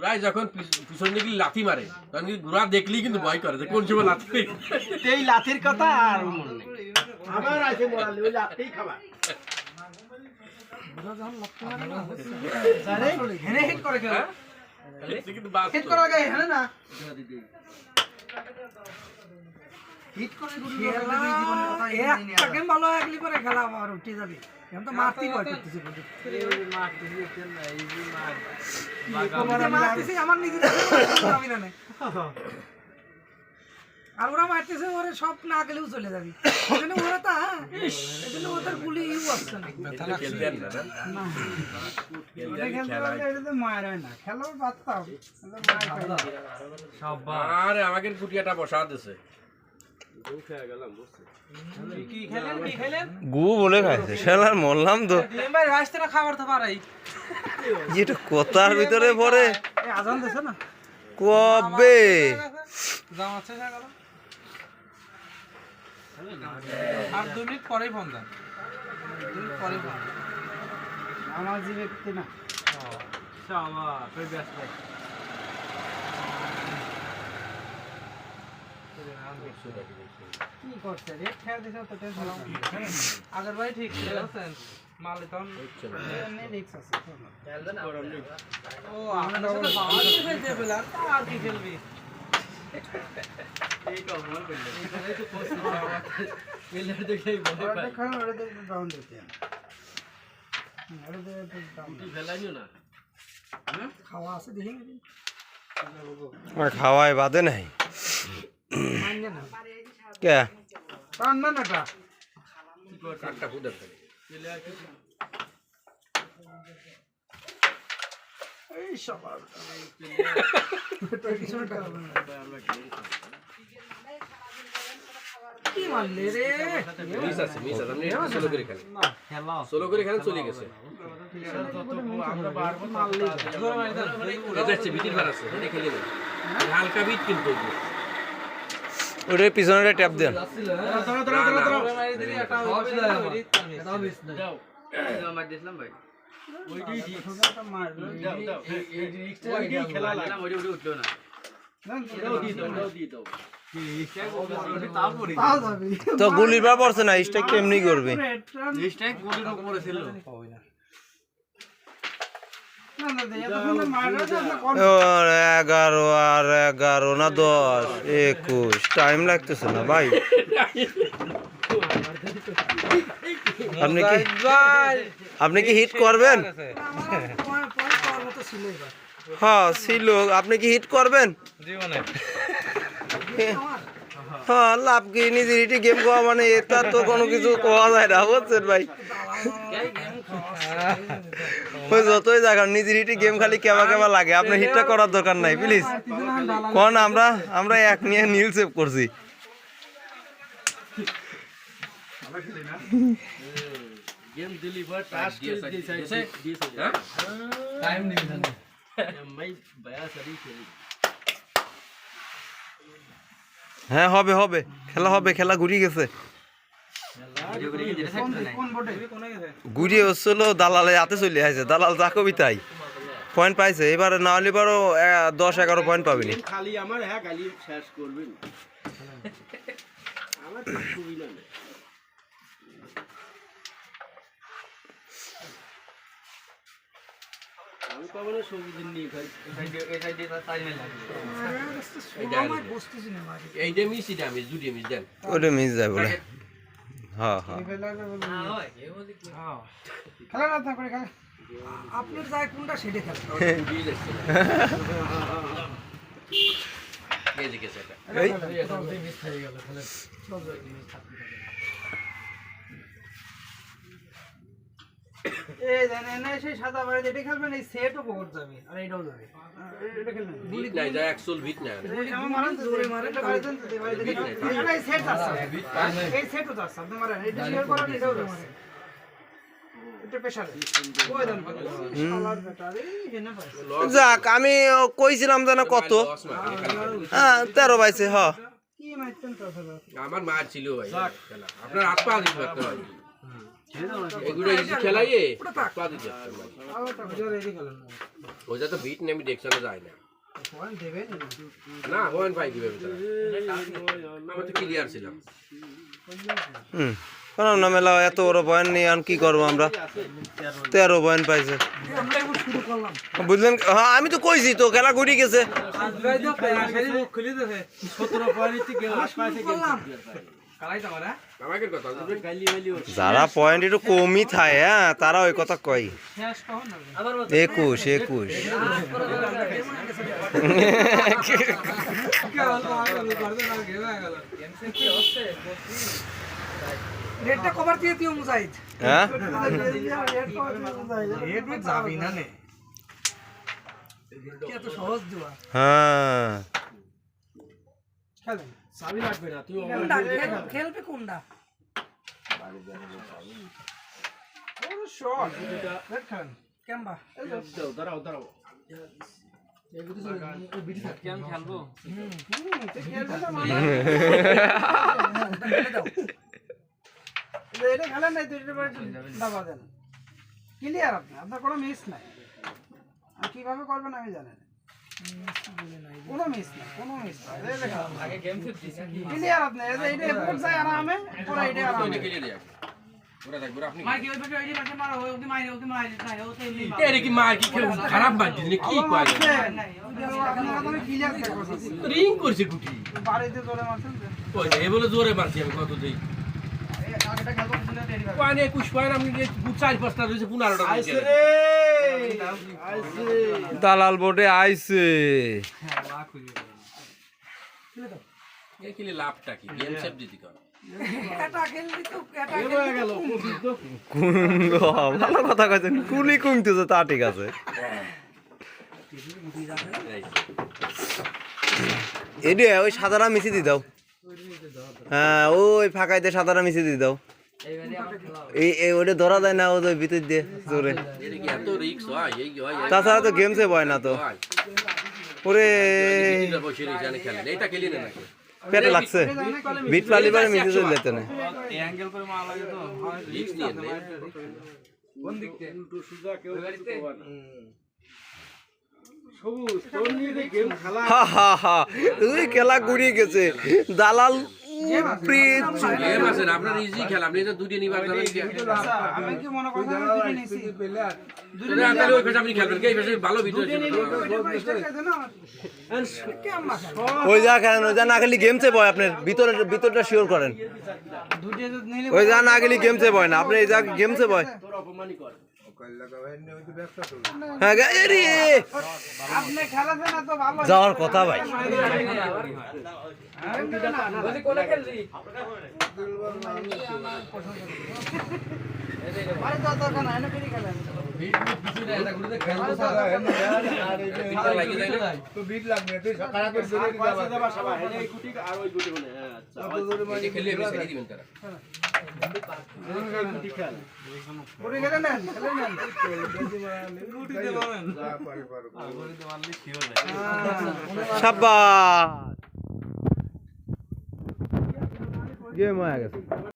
প্রায় যখন পিছন দিকে লাথি মারে তখন কিন্তু ঘোড়া দেখলেই কিন্তু ভয় করে কোন সময় লাথি। এই লাথির কথা আর মনে নেই। আবার আছে মোড়ালি ওই লাথিই খাবার। হ্যাঁ? হিট করার আগে হেনে না? হিট করে একটা গেম ভালো একলি করে খেলা আবার উঠে যাবে। এখন তো মারতেই ভয় করতেছে বন্ধু। আমার নিজের আমি না আর ওরা মারতেছে ওরে সব না গেলেও চলে যাবি। এজন্য ওরা তা এজন্য ওদের গুলি ইউ আসছে না। এটা খেলতে আর না, না? খেলতে আর খেলা আরে আমাকে কুটিয়াটা বসা দিছে। গু বলে খাইছে। শালার মরলাম তো। খাবার তো পারাই। এটা কথার ভিতরে পড়ে। আজান দিছে না? কবে? আর দু মিনিট পরেই ফোন দেন। আমার ব্যক্তি না। কি করছে রে? খেয়া দিছে তো টেনশন আগের ভাই ঠিক বুঝছেন? মালে তখন রিক্স আছে। ও আপনার সাথে পাওয়া যাবে যে বেলার তা খেলবি? আছে দেখি নাকি? আমার খাওয়াই বাদে নাই। না কে? রান্না না এটা ফুটার থাকে এই সবার। পিছনে টাকা হবে না। কি মারলে রে? মিস আছে মিস আছে আপনি সোলো করে খেলেন সোলো করে খেলেন চলে গেছে এটা হচ্ছে বিটির বার আছে এটা হালকা বিট কিন্তু। ওটার পিছনে ট্যাপ দেন। তো গুলির পড়ছে না স্ট্রাইক কেমনি করবে? মারা যাবে কোন ওর এগারো আর এগারো না দশ, একুশ। টাইম লাগতেছে না, ভাই। আপনি কি আপনি কি হিট করবেন? হ্যাঁ ছিল। আপনি কি হিট করবেন? হ্যাঁ লাভ কি? নিজের গেম কোয়া মানে এটা তো কোনো কিছু কোয়া যায় না, বুঝছেন ভাই? যতই জায়গা নিজের গেম খালি কেমা কেমা লাগে। আপনার হিটটা করার দরকার নাই প্লিজ আমরা আমরা এক নিয়ে নীল সেভ করছি? হ্যাঁ হবে হবে। খেলা হবে, খেলা ঘুরিয়ে গেছে। কোন বোর্ডে কোন ঘুরিয়ে হচ্ছিল দালালে হাতে চলে আসে দালাল যা কবি তাই। পয়েন্ট পাইছে। এবারে না হলে বারো দশ এগারো পয়েন্ট পাবিনি খালি আমার হ্যাঁ খালি শেষ করবেন আমার ওটা মিস যায় বলে। হ্যাঁ হ্যাঁ। খেলা না থাকলে খেলা। আপনার যায় কোনটা সেটা খেলা। এই যে গেছে এটা এই এই দেন এনে সেই সাদা বাড়ি এটা খেলবেন এই সেটও পকড় যাবে আর এটাও যাবে। এটা খেলবেন ভিট নাই যা একশোল ভিট নাই। আমার মারেন জোরে মারেন এটা বাড়িতে তো এটা এই সেট আছে। এই সেটও আছে আপনি মারেন এটা শেয়ার করেন এটাও মারেন এটা প্রেসার ওই দেন শালার বেটা রে হেনে পাইছে যাক আমি কইছিলাম যেন কত। হ্যাঁ তেরো বাইছে হ। আমার মার ছিল ভাই আপনার হাত পা দিতে পারতে খেলাইয়ে ওটা তো না বিট নেমি দেখছানো যায় না। না ওয়ান পাই দিবে ভিতরে। তো ক্লিয়ার ছিলাম। হুম কোনো না মেলা এত বড় পয়েন্ট নিয়ে আর কি করব আমরা? তেরো পয়েন্ট পাইছে। আমরা এখন শুরু করলাম বুঝলেন? হ্যাঁ আমি তো কইছি তো খেলা ঘুরি গেছে। যারা পয়েন্ট একটু কমই থাকে হ্যাঁ তারা ওই কথা কয়। শেষ কখন না একুশ একুশ। রেডটা কভার দিয়ে দিও মুজাহিদ। হ্যাঁ? রেড যাবি না নে। কি এত সহজ দেওয়া হ্যাঁ। খেলেন চাবি লাগবে না তুই খেলবে কোনটা? এটা খেলেন নাই দাবা দেন। ক্লিয়ার আপনি আপনার কোনো মিস নাই। আর কীভাবে করবেন আমি জানেন কোনো মিস নাই কোনো মিস নাই ক্লিয়ার আপনি এটা এটা এপোর্ট যায় আরামে পুরো এটা আরামে। ওইটা খেলে দেয়া ওরা থাকবে আপনি ক্লিয়ার এর কি মার কি কেউ খারাপ মার দিলে কি কয় ক্লিয়ার রিং করছে গুটি। বাড়িতে জোরে মারছেন ওই এ বলে জোরে মারছি আমি কত দেই। পানি একুশ পয়েন্ট আপনি চার পাঁচটা রয়েছে পনেরোটা আইছে রে! আইছে! দালাল বোর্ডে আইসে লাভটা কি? গেম সেভ দিতে কর। এটা খেলবি তো এটা এ হয়ে ভালো কথা কুলি কুমতেছে তা ঠিক আছে। এডি ওই সাদারা মিশি দি দাও। হ্যাঁ ওই ফাঁকাইতে সাদারা মিশি দি দাও। এই ওটা ধরা যায় না ওই ভিতর দিয়ে জোরে হয় হয় তাছাড়া তো গেমসে বয় না তো হয়। ওরে পেটে লাগছে বিট পালি পারে মিশে চলে যেতে না হা হা হা তুই খেলা ঘুরিয়ে গেছে দালাল গেম আছে আপনার ইজি খেলা আপনি তো দুটি নিবার জানেন আমি কি মনে করছেন আমি দুটো নিছি। দুটো আপনার ওই পেশে আপনি খেলবেন এই পেশে ভালো ভিডিও ছিল? ওই যা খেলেন ওই যা না খালি বয় আপনার ভিতরে ভিতরটা শিওর করেন। ওই যা না খালি না আপনি এই যা হ্যাঁ। রে, আপনি খেলাতে না তো ভালো যাওয়ার কথা ভাই। হ্যাঁ আচ্ছা খেলে দিবেন তারা। খেলে গেম হয়ে গেছে।